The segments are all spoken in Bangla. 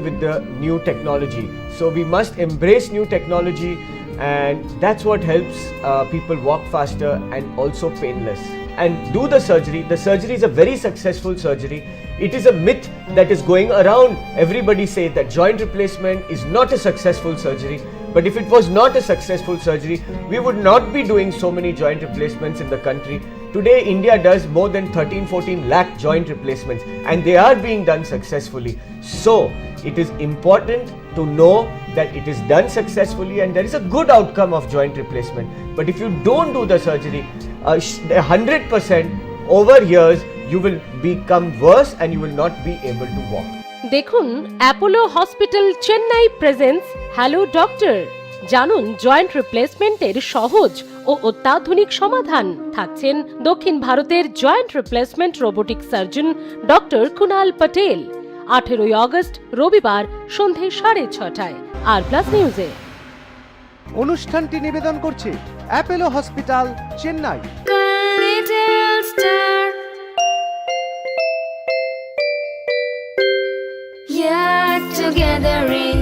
with the new technology. So we must embrace new technology, and that's what helps uh, people walk faster and also painless. And do the surgery. The surgery is a very successful surgery. It is a myth that is going around. Everybody say that joint replacement is not a successful surgery. But if it was not a successful surgery, we would not be doing so many joint replacements in the country. Today, India does more than 13 14 lakh joint replacements, and they are being done successfully. So, it is important to know that it is done successfully and there is a good outcome of joint replacement. But if you don't do the surgery, uh, sh- 100% over years, you will become worse and you will not be able to walk. দেখুন Apollo hospital Chennai presence hello doctor জানুন জয়েন্ট রিপ্লেসমেন্টের সহজ ও অত্যাধুনিক সমাধান। থাকছেন দক্ষিণ ভারতের joint replacement robotic surgeon doctor Kunal Patel. আঠেরোই আগস্ট রবিবার সন্ধে সাড়ে ছটায় আর প্লাস নিউজে। অনুষ্ঠানটি নিবেদন করছে Apollo hospital Chennai. Together in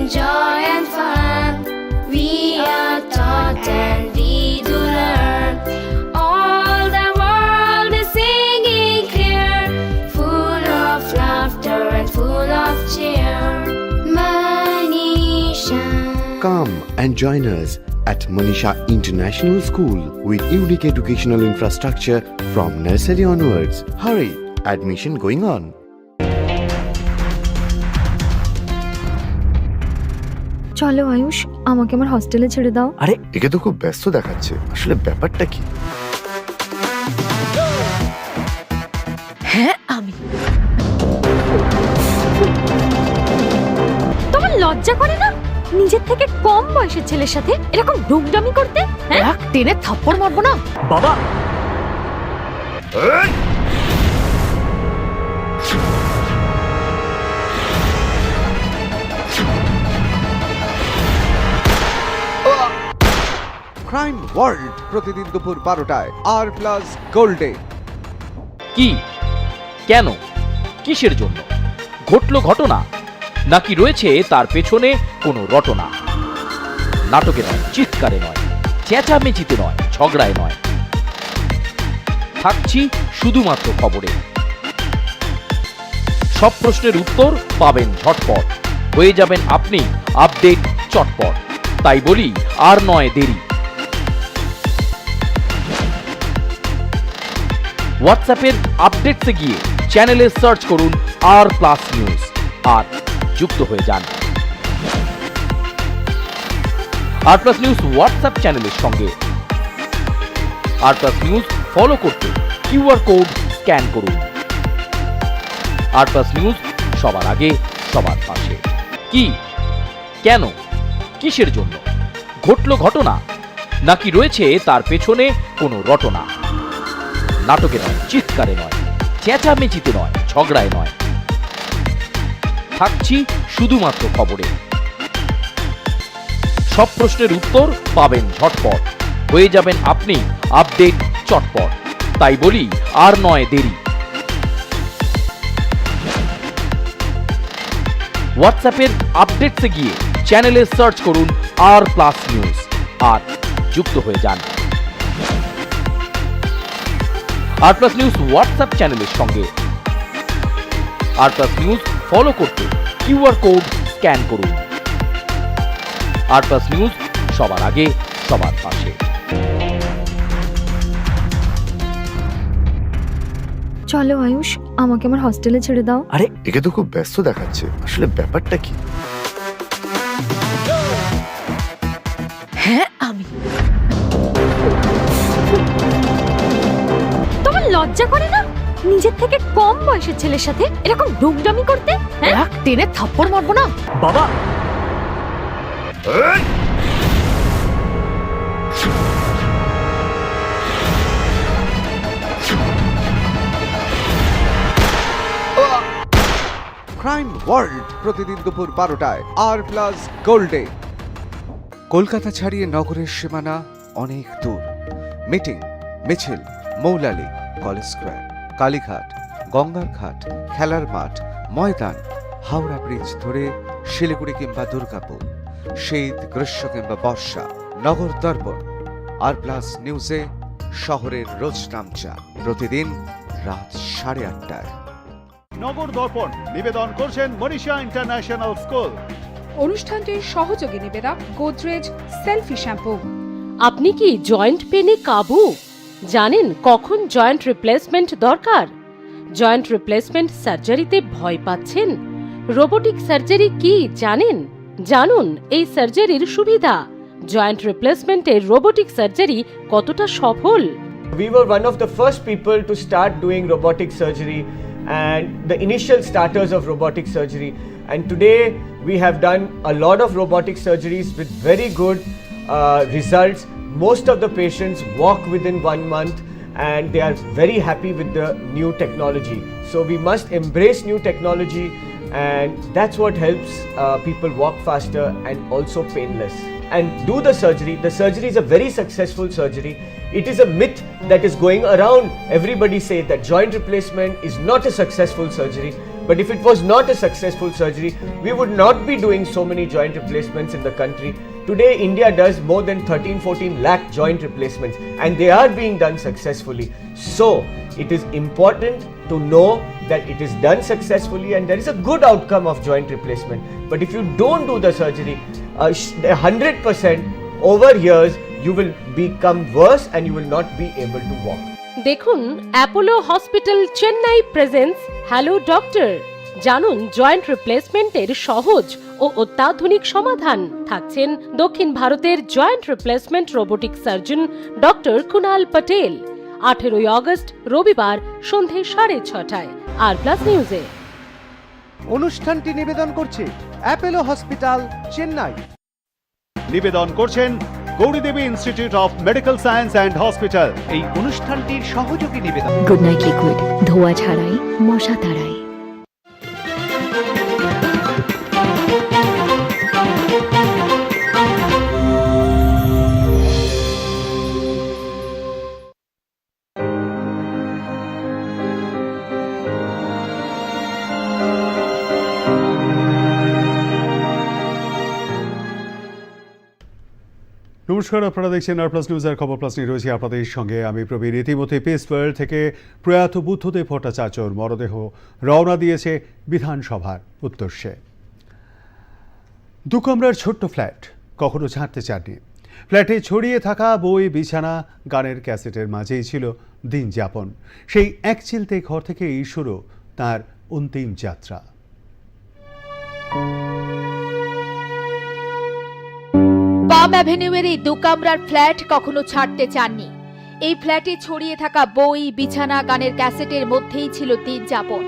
Come and join us at Manisha International School with unique educational infrastructure from nursery onwards. Hurry, admission going on. চলো আয়ুষ আমাকে আমার হস্টেলে ছেড়ে দাও আরে একে তো খুব ব্যস্ত দেখাচ্ছে আসলে ব্যাপারটা কি হ্যাঁ আমি তোমার লজ্জা করে না নিজের থেকে কম বয়সের ছেলের সাথে এরকম ডুগডামি করতে হ্যাঁ? টেনে থাপ্পড় মারবো না। বাবা! ক্রাইম ওয়ার্ল্ড প্রতিদিন দুপুর বারোটায় আর প্লাস গোল্ডে কি? কেন? কিসের জন্য? ঘটল ঘটনা? নাকি রয়েছে তার পেছনে কোনো রটনা? নাটকে নয়, চিৎকারে নয়, চেঁচামেচিতে নয়, ঝগড়ায় নয়। থাকছি শুধুমাত্র খবরে। সব প্রশ্নের উত্তর পাবেন ঝটপট। হয়ে যাবেন আপনি আপডেট চটপট। তাই বলি, আর নয় দেরি। হোয়াটসঅ্যাপের আপডেটসে গিয়ে চ্যানেলে সার্চ করুন আর প্লাস নিউজ। আর যুক্ত হয়ে যান। আর প্লাস নিউজ হোয়াটসঅ্যাপ চ্যানেলের সঙ্গে। আর প্লাস নিউজ ফলো করতে কিউআর কোড স্ক্যান করুন। আর প্লাস নিউজ সবার আগে, সবার পাশে। কি? কেন? কিসের জন্য? ঘটল ঘটনা? নাকি রয়েছে তার পেছনে কোনো রটনা? নাটকে নয়, চিৎকারে নয়, চেঁচামেচিতে নয়, ঝগড়ায় নয়। থাকছি শুধুমাত্র খবরে। সব প্রশ্নের উত্তর পাবেন ঝটপট। হয়ে যাবেন আপনি আপডেট চটপট। তাই বলি, আর নয় দেরি। হোয়াটসঅ্যাপের আপডেটসে গিয়ে চ্যানেলে সার্চ করুন আর প্লাস নিউজ। আর যুক্ত হয়ে যান। আর প্লাস নিউজ হোয়াটসঅ্যাপ চ্যানেলের সঙ্গে। আর প্লাস নিউজ ফলো করতে কিউআর কোড স্ক্যান করুন। আর প্লাস নিউজ সবার আগে সবার পাশে। চলো আয়ুষ আমাকে আমার হস্টেলে ছেড়ে দাও। আরে একে তো খুব ব্যস্ত দেখাচ্ছে। আসলে ব্যাপারটা কি? হ্যাঁ আমি। তোমার লজ্জা করে না? নিজের থেকে কম বয়সের ছেলের সাথে এরকম ডুগডামি করতে হ্যাঁ? টেনে থাপ্পড় মারবো না। বাবা! ক্রাইম ওয়ার্ল্ড প্রতিদিন দুপুর বারোটায় আর প্লাস গোল্ডে কলকাতা ছাড়িয়ে নগরের সীমানা অনেক দূর। মিটিং মিছিল মৌলালি কলেজ স্কোয়ার কালীঘাট গঙ্গার ঘাট খেলার মাঠ ময়দান হাওড়া ব্রিজ ধরে শিলিগুড়ি কিংবা দুর্গাপুর শীত গ্রীষ্ম কিংবা বর্ষা নগর দর্পণ আর প্লাস নিউজে শহরের রোজ নামচা প্রতিদিন রাত সাড়ে আটটায়। নগর দর্পণ নিবেদন করছেন মনীষা ইন্টারন্যাশনাল স্কুল। অনুষ্ঠানটির সহযোগী নিবেদক গোদরেজ সেলফি শ্যাম্পু। আপনি কি জয়েন্ট পেনে কাবু? জানেন কখন জয়েন্ট রিপ্লেসমেন্ট দরকার জয়েন্ট রিপ্লেসমেন্ট সার্জারিতে ভয় পাচ্ছেন রোবোটিক সার্জারি কি জানেন জানুন এই সার্জারির সুবিধা জয়েন্ট রিপ্লেসমেন্টের রোবোটিক সার্জারি কতটা সফল We were one of the first people to start doing robotic surgery and the initial starters of robotic surgery. And today we have done a lot of robotic surgeries with very good uh, results. Most of the patients walk within one month and they are very happy with the new technology. So we must embrace new technology and that's what helps uh, people walk faster and also painless and do the surgery. The surgery is a very successful surgery. It is a myth that is going around. Everybody say that joint replacement is not a successful surgery. But if it was not a successful surgery, we would not be doing so many joint replacements in the country. Today, India does more than 13 14 lakh joint replacements, and they are being done successfully. So, it is important to know that it is done successfully and there is a good outcome of joint replacement. But if you don't do the surgery, uh, sh- 100% over years, you will become worse and you will not be able to walk. দেখুন Apollo hospital Chennai presence hello doctor জানুন জয়েন্ট রিপ্লেসমেন্টের সহজ ও অত্যাধুনিক সমাধান। থাকছেন দক্ষিণ ভারতের joint replacement robotic surgeon doctor Kunal Patel. আঠেরোই আগস্ট রবিবার সন্ধে সাড়ে ছটায় আর প্লাস নিউজে। অনুষ্ঠানটি নিবেদন করছে অ্যাপেলো হসপিটাল চেন্নাই। নিবেদন করছেন Gauri Devi institute of medical science and hospital. এই অনুষ্ঠানটির সহযোগী নিবেদন গুড নাইট লিকুইড। ধোয়া ছাড়াই মশা তাড়াই। নমস্কার, আপনারা দেখছেন আর প্লাস নিউজের খবর প্লাস নিয়ে রয়েছে আপনাদের সঙ্গে। আমি প্রবীর ইতিমধ্যে পিস ওয়ার্ল্ড থেকে প্রয়াত বুদ্ধদেব ভট্টাচার্যর মরদেহ রওনা দিয়েছে বিধানসভার উদ্দেশ্যে। দু কামরার ছোট্ট ফ্ল্যাট, কখনো ছাড়তে চাননি। ফ্ল্যাটে ছড়িয়ে থাকা বই, বিছানা, গানের ক্যাসেটের মাঝেই ছিল দিন যাপন। সেই এক চিলতে ঘর থেকেই শুরু তার অন্তিম যাত্রা। পাম অ্যাভিনিউয়ের এই দু কামরার ফ্ল্যাট কখনো ছাড়তে চাননি। এই ফ্ল্যাটে ছড়িয়ে থাকা বই, বিছানা, গানের ক্যাসেটের মধ্যেই ছিল দিন যাপন।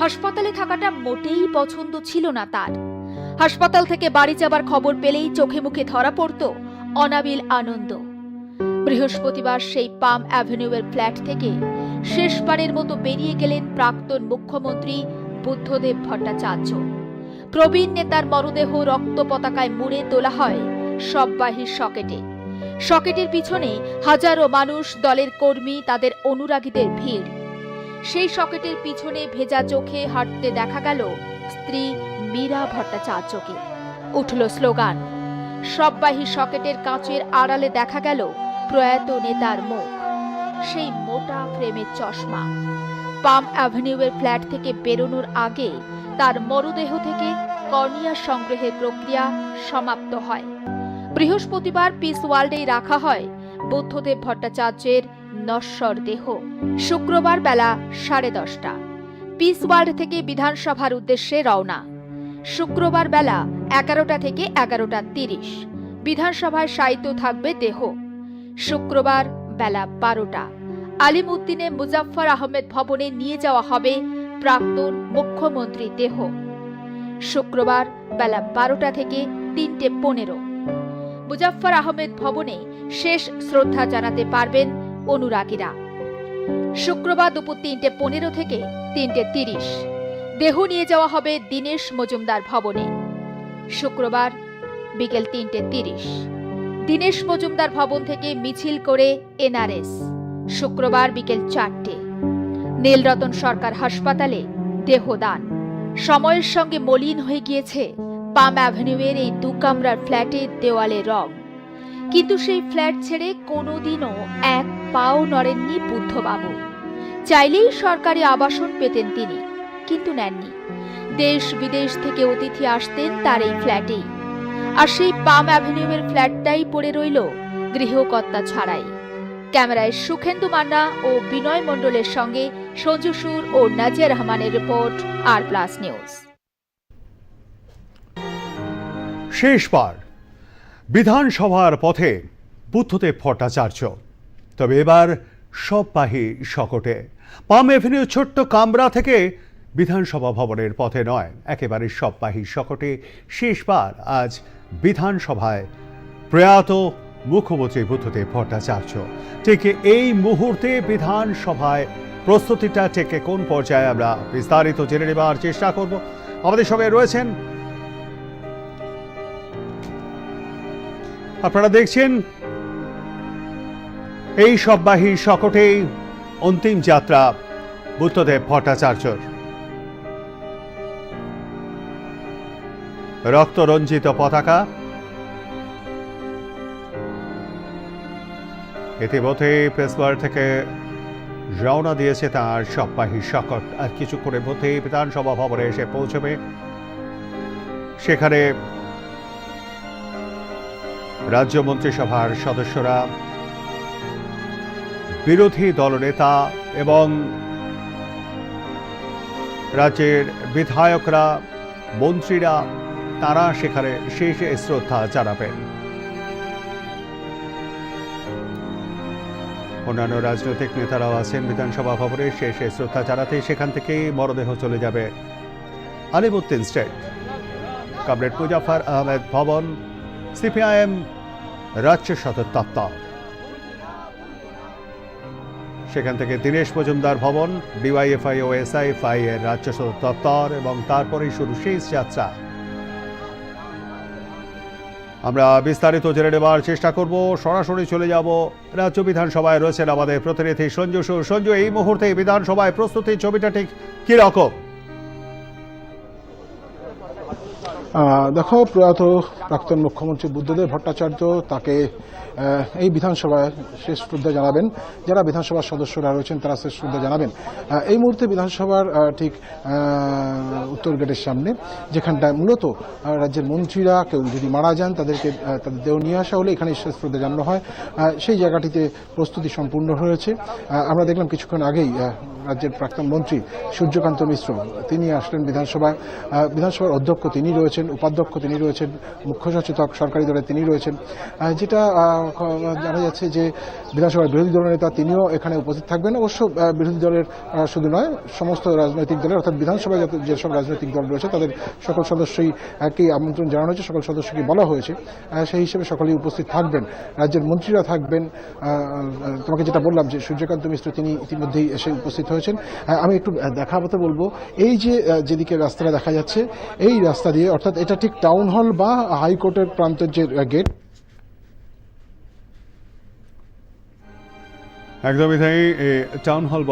হাসপাতালে থাকাটা মোটেই পছন্দ ছিল না তার। হাসপাতাল থেকে বাড়ি যাবার খবর পেলেই চোখে মুখে ধরা পড়ত অনাবিল আনন্দ। বৃহস্পতিবার সেই পাম অ্যাভিনিউয়ের ফ্ল্যাট থেকে শেষবারের মতো বেরিয়ে গেলেন প্রাক্তন মুখ্যমন্ত্রী বুদ্ধদেব ভট্টাচার্য। প্রবীণ নেতার মরদেহ রক্ত পতাকায় মুড়ে তোলা হয় সববাহী সকেটে। সকেটের পিছনে হাজারো মানুষ, দলের কর্মী, তাদের অনুরাগীদের ভিড়। সেই সকেটের পিছনে ভেজা চোখে হাঁটতে দেখা গেল স্ত্রী মীরা ভট্টাচার্যকে। উঠল স্লোগান সববাহী সকেটের কাঁচের আড়ালে দেখা গেল প্রয়াত নেতার মুখ। সেই মোটা ফ্রেমের চশমা, পাম অ্যাভিনিউয়ের ফ্ল্যাট থেকে বেরোনোর আগে তার মরদেহ থেকে কর্নিয়া সংগ্রহের প্রক্রিয়া সমাপ্ত হয়। বৃহস্পতিবার পিস ওয়ার্ল্ডেই রাখা হয়। বুদ্ধদেব ভট্টাচার্যের নশ্বর দেহ। শুক্রবার বেলা সাড়ে দশটা। পিস ওয়ার্ল্ড থেকে বিধানসভার উদ্দেশ্যে রওনা। শুক্রবার বেলা এগারোটা থেকে এগারোটা তিরিশ। বিধানসভায় সাহিত্য থাকবে দেহ। শুক্রবার বেলা বারোটা। আলিমউদ্দিনে মুজাফফর আহমেদ ভবনে নিয়ে যাওয়া হবে প্রাক্তন মুখ্যমন্ত্রী দেহ। শুক্রবার বেলা বারোটা থেকে তিনটে পনেরো। মুজাফফর আহমেদ ভবনে শেষ শ্রদ্ধা জানাতে পারবেন অনুরাগীরা। শুক্রবার দুপুর তিনটে পনেরো থেকে তিনটে তিরিশ। দেহ নিয়ে যাওয়া হবে দীনেশ মজুমদার ভবনে। শুক্রবার বিকেল তিনটে তিরিশ। দীনেশ মজুমদার ভবন থেকে মিছিল করে এনআরএস। শুক্রবার বিকেল চারটে। নীলরতন সরকার হাসপাতালে দেহদান। সময়ের সঙ্গে মলিন হয়ে গিয়েছে পাম অ্যাভিনিউয়ের এই দু কামরার ফ্ল্যাটের দেওয়ালে রং। কিন্তু সেই ফ্ল্যাট ছেড়ে কোনোদিনও এক পাও নড়েননি বুদ্ধবাবু। চাইলেই সরকারি আবাসন পেতেন তিনি, কিন্তু নেননি। দেশ বিদেশ থেকে অতিথি আসতেন তার এই ফ্ল্যাটেই। আর সেই পাম অ্যাভিনিউয়ের ফ্ল্যাটটাই পড়ে রইল গৃহকর্তা ছাড়াই। ক্যামেরায় সুখেন্দু মান্না ও বিনয় মণ্ডলের সঙ্গে সঞ্জু সুর ও নাজিয়া রহমানের রিপোর্ট, আর প্লাস নিউজ। শেষবার বিধানসভার পথে বুদ্ধদেব ভট্টাচার্য। তবে এবার সববাহী শকটে পাম এভিনিউ ছোট্ট কামরা থেকে বিধানসভা ভবনের পথে নয়, একেবারে সব পাহি শকটে শেষবার আজ বিধানসভায় প্রয়াত মুখ্যমন্ত্রী বুদ্ধদেব ভট্টাচার্য। ঠিক এই মুহূর্তে বিধানসভায় প্রস্তুতিটা ঠিক কোন পর্যায়ে আমরা বিস্তারিত জেনে নেবার চেষ্টা করব। আমাদের সঙ্গে রয়েছেন আপনারা দেখছেন এই সববাহী শকটেই অন্তিম যাত্রা বুদ্ধদেব ভট্টাচার্যর। রক্তরঞ্জিত পতাকা। ইতিমধ্যে প্রেসবার থেকে রওনা দিয়েছে তার সববাহী শকট আর কিছুক্ষণের মধ্যেই বিধানসভা ভবনে এসে পৌঁছবে। সেখানে রাজ্য মন্ত্রিসভার সদস্যরা, বিরোধী দলনেতা এবং রাজ্যের বিধায়করা, মন্ত্রীরা, তারা সেখানে শেষ শ্রদ্ধা জানাবেন। অন্যান্য রাজনৈতিক নেতারাও আছেন বিধানসভা ভবনে, শেষ শ্রদ্ধা জানাতে সেখান থেকেই মরদেহ চলে যাবে। Alimuddin street, comrade Muzaffar Ahmed Bhavan CPIM রাজ্য সদর দপ্তর সেখান থেকে দীনেশ মজুমদার ভবন ডিওয়াইএফআই ও এসআইএফআই এর রাজ্য সদর দপ্তর এবং তারপরেই শুরু শেষ যাত্রা। আমরা বিস্তারিত জেনে নেবার চেষ্টা করব। সরাসরি চলে যাব রাজ্য বিধানসভায়। রয়েছেন আমাদের প্রতিনিধি সঞ্জু সুর সঞ্জু, এই মুহূর্তে বিধানসভায় প্রস্তুতির ছবিটা ঠিক কি দেখো, প্রয়াত প্রাক্তন মুখ্যমন্ত্রী বুদ্ধদেব ভট্টাচার্য তাকে এই বিধানসভায় শেষ শ্রদ্ধা জানাবেন। যারা বিধানসভার সদস্যরা রয়েছেন, তারা শেষ শ্রদ্ধা জানাবেন। এই মুহূর্তে বিধানসভার ঠিক উত্তর গেটের সামনে, যেখানটায় মূলত রাজ্যের মন্ত্রীরা কেউ যদি মারা যান, তাদেরকে তাদের দেহ নিয়ে আসা হলে এখানে শেষ শ্রদ্ধা জানানো হয়। সেই জায়গাটিতে প্রস্তুতি সম্পূর্ণ হয়েছে। আমরা দেখলাম কিছুক্ষণ আগেই রাজ্যের প্রাক্তন মন্ত্রী সূর্যকান্ত মিশ্র, তিনি আসলেন বিধানসভায়। বিধানসভার অধ্যক্ষ তিনি রয়েছেন। উপাধ্যক্ষ তিনি রয়েছেন, মুখ্য সচেতক সরকারি দলে তিনি রয়েছেন। যেটা জানা যাচ্ছে যে বিধানসভার বিরোধী দলের নেতা তিনিও এখানে উপস্থিত থাকবেন। অবশ্য বিরোধী দলের শুধু নয়, সমস্ত রাজনৈতিক দলের অর্থাৎ বিধানসভায় যেসব রাজনৈতিক দল রয়েছে, তাদের সকল সদস্যই আমন্ত্রণ জানানো হয়েছে, সকল সদস্যকে বলা হয়েছে। সেই হিসেবে সকলেই উপস্থিত থাকবেন। রাজ্যের মন্ত্রীরা থাকবেন। তোমাকে যেটা বললাম যে সূর্যকান্ত মিশ্র তিনি ইতিমধ্যেই এসে উপস্থিত হয়েছেন। আমি একটু দেখাবতে বলব। এই যে যেদিকে রাস্তাটা দেখা যাচ্ছে, এই রাস্তা দিয়ে অর্থাৎ এটা ঠিক টাউন হল বা হাইকোর্টের প্রান্তের যে গেট একদমই তাই টাউন হল বা